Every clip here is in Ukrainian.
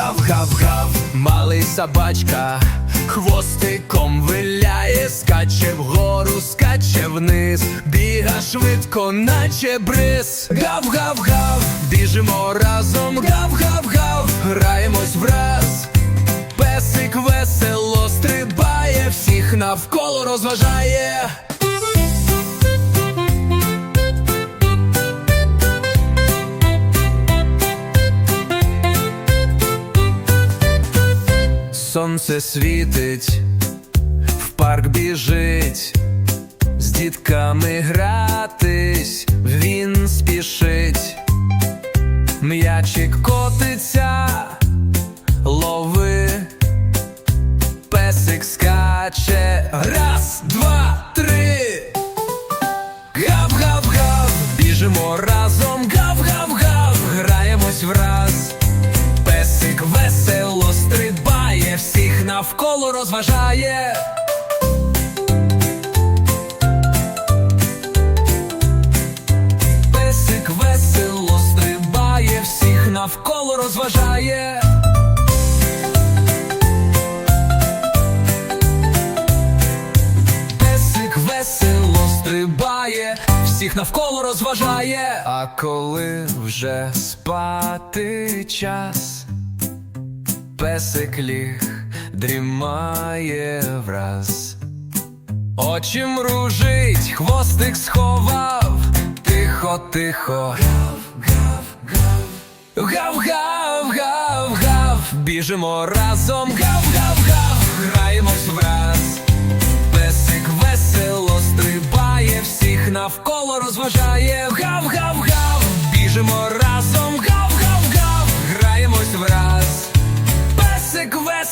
Гав-гав-гав, малий собачка, хвостиком виляє, скаче вгору, скаче вниз, біга швидко, наче бриз. Гав-гав-гав, біжимо разом, гав-гав-гав, граємось враз. Песик весело стрибає, всіх навколо розважає. Сонце світить, в парк біжить, з дітками гратись, він спішить, м'ячик котиться, лови, песик скаче, раз, два, три. Гав-гав-гав, біжимо разом, гав-гав-гав, граємось враз. Песик всіх навколо розважає. Песик весело стрибає, всіх навколо розважає. Песик весело стрибає, всіх навколо розважає. А коли вже спати час, песик ліг дрімає враз. Очі мружить, хвостик сховав, тихо, тихо. Гав-гав-гав-гав, біжимо разом, гав-гав-гав, граємось враз. Песик весело стрибає, всіх навколо розважає. Гав-гав-гав, біжимо разом,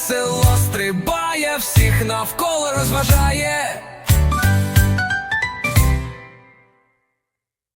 весело стрибає, всіх навколо розважає.